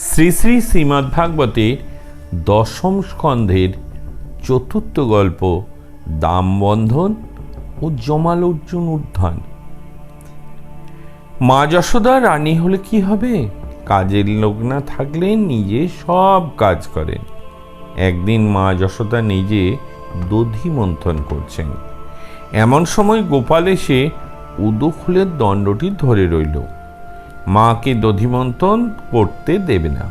শ্রী শ্রী শ্রীমদ্ভাগবতের দশম স্কন্ধের চতুর্থ গল্প, দামবন্ধন ও জমাল অর্জুন উত্থান। মা যশোদা রানী হলে কি হবে? কাজের লোক না থাকলে নিজে সব কাজ করেন। একদিন মা যশোদা নিজে দধি মন্থন করছেন। এমন সময় গোপাল এসে উদুখুলের দণ্ডটি ধরে রইল। মাকে দধিমন্থন করতে দেবে না।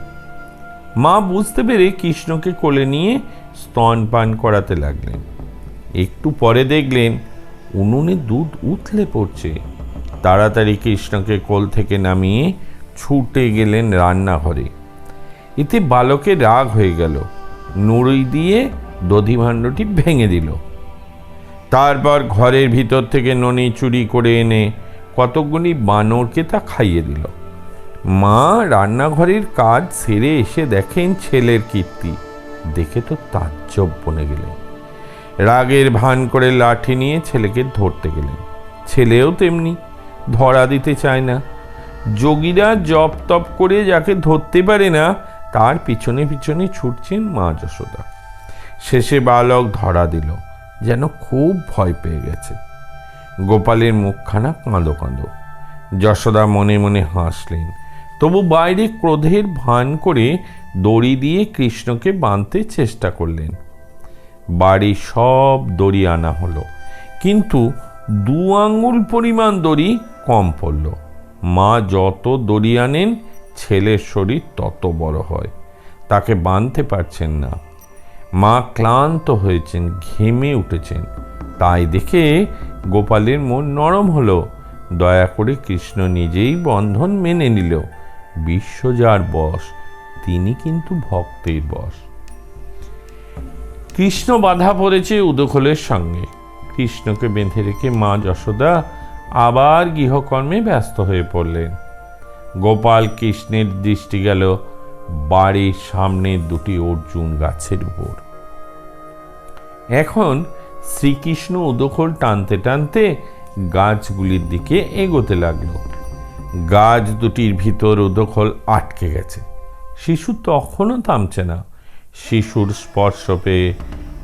মা বুঝতে পেরে কৃষ্ণকে কোলে নিয়ে স্তন পান করাতে লাগলেন। একটু পরে দেখলেন উনুনে দুধ উথলে পড়ছে। তাড়াতাড়ি কৃষ্ণকে কোল থেকে নামিয়ে ছুটে গেলেন রান্নাঘরে। এতে বালকে রাগ হয়ে গেল। নুড়ি দিয়ে দধিভাণ্ডটি ভেঙে দিল। তারপর ঘরের ভিতর থেকে ননি চুরি করে এনে কতকগুলি বানরকে তা খাইয়ে দিল। মা রান্নাঘরের কাজ সেরে এসে দেখেন ছেলের কীর্তি। দেখে তো তাজ্জব বনে গেলেন। রাগের ভান করে লাঠি নিয়ে ছেলেকে ধরতে গেলেন। ছেলেও তেমনি ধরা দিতে চায় না। যোগীরা জপ তপ করে যাকে ধরতে পারে না, তার পিছনে পিছনে ছুটছেন মা যশোদা। শেষে বালক ধরা দিল, যেন খুব ভয় পেয়ে গেছে। গোপালের মুখখানা কাঁদো কাঁদো যশোদা মনে মনে হাসলেন। তবু বাইরে ক্রোধের ভান করে দড়ি দিয়ে কৃষ্ণকে বাঁধতে চেষ্টা করলেন। বাড়ি সব দড়ি আনা হলো, কিন্তু দু আঙ্গুল পরিমাণ দড়ি কম পড়ল। মা যত দড়ি আনেন, ছেলের শরীর তত বড় হয়। তাকে বাঁধতে পারছেন না। মা ক্লান্ত হয়েছেন, ঘেমে উঠেছেন। তাই দেখে গোপালের মন নরম হলো। দয়া করে কৃষ্ণ নিজেই বন্ধন মেনে নিল। বিশ্ব যার বশ, তিনি কিন্তু ভক্তের বশ। কৃষ্ণ বাধা পড়েছে উদখলের সঙ্গে। কৃষ্ণকে বেঁধে রেখে মা যশোদা আবার গৃহকর্মে ব্যস্ত হয়ে পড়লেন। গোপাল কৃষ্ণের দৃষ্টি গেল বাড়ির সামনে দুটি অর্জুন গাছের উপর। এখন শ্রীকৃষ্ণ উদখল টানতে টানতে গাছগুলির দিকে এগোতে লাগল। গাছ দুটির ভিতর উদখল আটকে গেছে। শিশু তখনও থামছে না। শিশুর স্পর্শ পেয়ে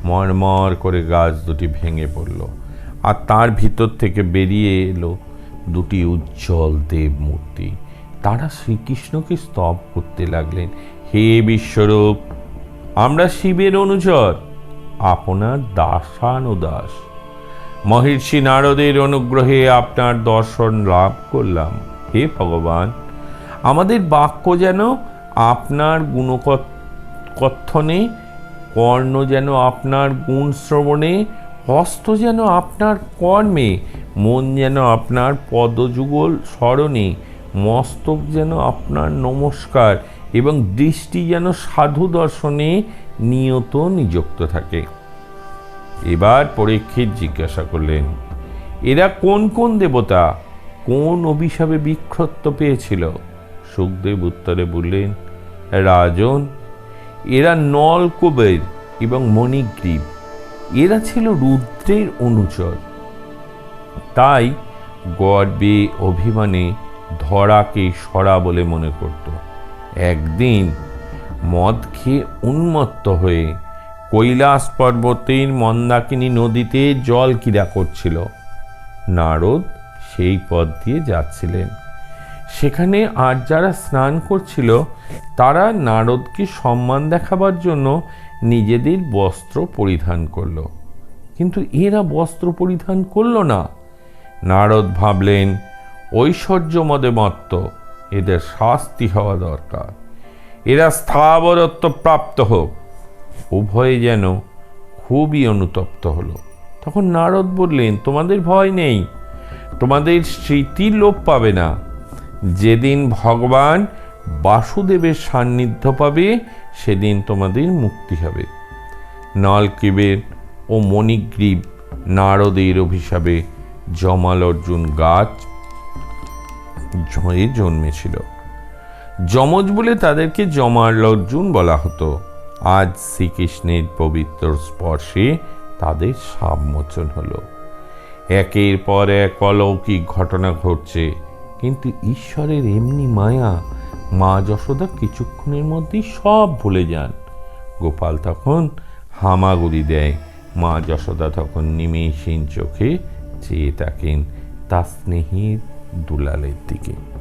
মরমর করে গাছ দুটি ভেঙে পড়ল আর তার ভিতর থেকে বেরিয়ে এলো দুটি উজ্জ্বল দেব মূর্তি তারা শ্রীকৃষ্ণকে স্তব করতে লাগলেন। হে বিশ্বরূপ, আমরা শিবের অনুচর। আপনার দাসানুদাস। মহর্ষি নারদের অনুগ্রহে আপনার দর্শন লাভ করলাম। হে ভগবান, আমাদের বাক্য যেন আপনার গুণকথনে, কর্ণ যেন আপনার গুণ শ্রবণে হস্ত যেন আপনার কর্মে, মন যেন আপনার পদযুগল স্মরণে, মস্তক যেন আপনার নমস্কার এবং দৃষ্টি যেন সাধু দর্শনে নিয়ত নিযুক্ত থাকে। এবার পরীক্ষিত জিজ্ঞাসা করলেন, এরা কোন কোন দেবতা, কোন অভিশাপে বিক্ষত্ত পেয়েছিল? সুখদেব উত্তরে বললেন, রাজন, এরা নলকুবের এবং মণিগ্রীব। এরা ছিল রুদ্রের অনুচর। তাই গর্বে অভিমানে ধরাকে সরা বলে মনে করত। একদিন মদ খেয়ে উন্মত্ত হয়ে কৈলাস পর্বতের মন্দাকিনী নদীতে জল ক্রীড়া করছিল। নারদ সেই পথ দিয়ে যাচ্ছিলেন। সেখানে আর যারা স্নান করছিল, তারা নারদকে সম্মান দেখাবার জন্য নিজেদের বস্ত্র পরিধান করল। কিন্তু এরা বস্ত্র পরিধান করল না। নারদ ভাবলেন ঐশ্বর্য মদে মত্ত, এদের শাস্তি হওয়া দরকার। এরা স্থাবরত্ব প্রাপ্ত হোক। উভয়ে যেন খুবই অনুতপ্ত হলো। তখন নারদ বললেন, তোমাদের ভয় নেই। তোমাদের স্মৃতি লোপ পাবে না। যেদিন ভগবান বাসুদেবের সান্নিধ্য পাবে, সেদিন তোমাদের মুক্তি হবে। নলকিবের ও মণিগ্রীব নারদের অভিশাপে জমাল অর্জুন গাছ হয়ে জন্মেছিল। যমজ বলে তাদেরকে জমাল অর্জুন বলা হতো। আজ শ্রীকৃষ্ণের পবিত্র স্পর্শে তাদের সাবমোচন হলো। একের পর এক অলৌকিক ঘটনা ঘটছে, কিন্তু ঈশ্বরের এমনি মায়া মা যশোদা কিছুক্ষণের মধ্যেই সব ভুলে যান। গোপাল তখন হামাগুড়ি দেয়, মা যশোদা তখন নিমেষহীন চোখে চেয়ে থাকেন তার স্নেহীর দুলালের দিকে।